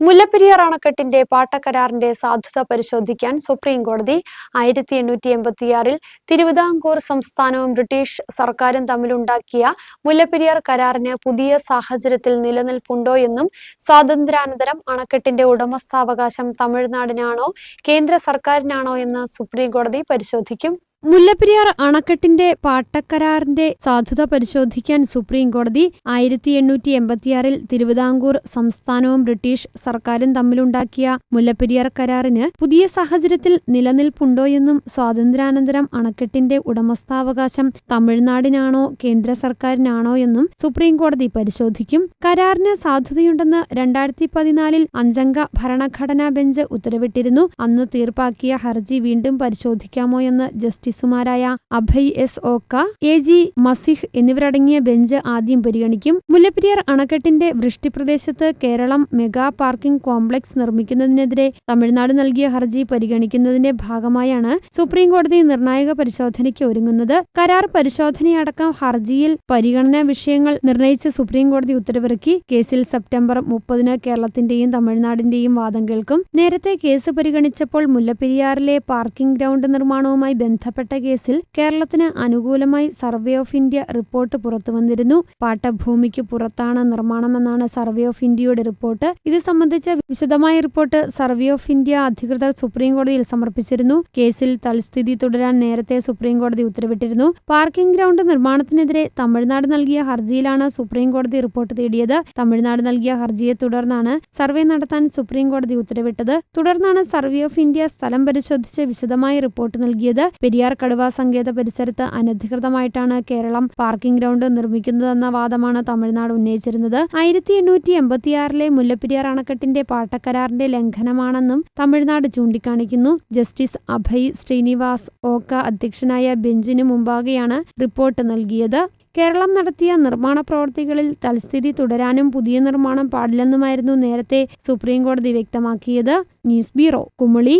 മുല്ലപ്പെരിയാർ അണക്കെട്ടിന്റെ പാട്ടക്കരാറിന്റെ സാധുത പരിശോധിക്കാൻ സുപ്രീം കോടതി ആയിരത്തി എണ്ണൂറ്റി എൺപത്തിയാറിൽ തിരുവിതാംകൂർ സംസ്ഥാനവും ബ്രിട്ടീഷ് സർക്കാരും തമ്മിലുണ്ടാക്കിയ മുല്ലപ്പെരിയാർ കരാറിന് പുതിയ സാഹചര്യത്തിൽ നിലനിൽപ്പുണ്ടോ എന്നും സ്വാതന്ത്ര്യാനന്തരം അണക്കെട്ടിന്റെ ഉടമസ്ഥാവകാശം തമിഴ്നാടിനാണോ കേന്ദ്ര സർക്കാരിനാണോ എന്ന് സുപ്രീം കോടതി പരിശോധിക്കും. മുല്ലപ്പെരിയാർ അണക്കെട്ടിന്റെ പാട്ടക്കരാറിന്റെ സാധുത പരിശോധിക്കാൻ സുപ്രീം കോടതി ആയിരത്തി എണ്ണൂറ്റി എൺപത്തിയാറിൽ തിരുവിതാംകൂർ സംസ്ഥാനവും ബ്രിട്ടീഷ് സർക്കാരും തമ്മിലുണ്ടാക്കിയ മുല്ലപ്പെരിയാർ കരാറിന് പുതിയ സാഹചര്യത്തിൽ നിലനിൽപ്പുണ്ടോയെന്നും സ്വാതന്ത്ര്യാനന്തരം അണക്കെട്ടിന്റെ ഉടമസ്ഥാവകാശം തമിഴ്നാടിനാണോ കേന്ദ്ര സർക്കാരിനാണോ എന്നും സുപ്രീം കോടതി പരിശോധിക്കും. കരാറിന് സാധുതയുണ്ടെന്ന് രണ്ടായിരത്തി പതിനാലിൽ അഞ്ചംഗ ഭരണഘടനാ ബെഞ്ച് ഉത്തരവിട്ടിരുന്നു. അന്ന് തീർപ്പാക്കിയ ഹർജി വീണ്ടും പരിശോധിക്കാമോ എന്ന് ജസ്റ്റിസുമാരായ Abhay S Oka A G Masih എന്നിവരടങ്ങിയ ബെഞ്ച് ആദ്യം പരിഗണിക്കും. മുല്ലപ്പെരിയാർ അണക്കെട്ടിന്റെ വൃഷ്ടിപ്രദേശത്ത് കേരളം മെഗാ പാർക്കിംഗ് കോംപ്ലക്സ് നിർമ്മിക്കുന്നതിനെതിരെ തമിഴ്നാട് നൽകിയ ഹർജി പരിഗണിക്കുന്നതിന്റെ ഭാഗമായാണ് സുപ്രീംകോടതി നിർണായക പരിശോധനയ്ക്ക് ഒരുങ്ങുന്നത്. കരാർ പരിശോധനയടക്കം ഹർജിയിൽ പരിഗണനാ വിഷയങ്ങൾ നിർണയിച്ച സുപ്രീംകോടതി ഉത്തരവിറക്കി. കേസിൽ സെപ്റ്റംബർ മുപ്പതിന് കേരളത്തിന്റെയും തമിഴ്നാടിന്റെയും വാദം കേൾക്കും. നേരത്തെ കേസ് പരിഗണിച്ചപ്പോൾ മുല്ലപ്പെരിയാറിലെ പാർക്കിംഗ് ഗ്രൗണ്ട് നിർമ്മാണവുമായി ബന്ധപ്പെട്ട കേസിൽ കേരളത്തിന് അനുകൂലമായി സർവേ ഓഫ് ഇന്ത്യ റിപ്പോർട്ട് പുറത്തുവന്നിരുന്നു പാട്ടഭൂമിക്ക് പുറത്താണ് നിർമ്മാണമെന്നാണ് സർവേ ഓഫ് ഇന്ത്യയുടെ റിപ്പോർട്ട്. ഇത് സംബന്ധിച്ച വിശദമായ റിപ്പോർട്ട് സർവേ ഓഫ് ഇന്ത്യ അധികൃതർ സുപ്രീംകോടതിയിൽ സമർപ്പിച്ചിരുന്നു. കേസിൽ തൽസ്ഥിതി തുടരാൻ നേരത്തെ സുപ്രീംകോടതി ഉത്തരവിട്ടിരുന്നു. പാർക്കിംഗ് ഗ്രൗണ്ട് നിർമ്മാണത്തിനെതിരെ തമിഴ്നാട് നൽകിയ ഹർജിയിലാണ് സുപ്രീംകോടതി റിപ്പോർട്ട് തേടിയത്. തമിഴ്നാട് നൽകിയ ഹർജിയെ തുടർന്നാണ് സർവേ നടത്താൻ സുപ്രീംകോടതി ഉത്തരവിട്ടത്. തുടർന്നാണ് സർവേ ഓഫ് ഇന്ത്യ സ്ഥലം പരിശോധിച്ച് വിശദമായ റിപ്പോർട്ട് നൽകിയത്. പെരിയാർ കടുവ സങ്കേത പരിസരത്ത് അനധികൃതമായിട്ടാണ് കേരളം പാർക്കിംഗ് ഗ്രൗണ്ട് നിർമ്മിക്കുന്നതെന്ന വാദമാണ് തമിഴ്നാട് ഉന്നയിച്ചിരുന്നത്. ആയിരത്തി എണ്ണൂറ്റി എൺപത്തിയാറിലെ മുല്ലപ്പെരിയാർ അണക്കെട്ടിന്റെ പാട്ടക്കരാറിന്റെ ലംഘനമാണെന്നും തമിഴ്നാട് ചൂണ്ടിക്കാണിക്കുന്നു. ജസ്റ്റിസ് അഭയ് ശ്രീനിവാസ് ഓക്ക അധ്യക്ഷനായ ബെഞ്ചിനു മുമ്പാകെയാണ് റിപ്പോർട്ട് നൽകിയത്. കേരളം നടത്തിയ നിർമ്മാണ പ്രവർത്തികളിൽ തൽസ്ഥിതി തുടരാനും പുതിയ നിർമ്മാണം പാടില്ലെന്നുമായിരുന്നു നേരത്തെ സുപ്രീം കോടതി വ്യക്തമാക്കിയത്. News bureau Kumily.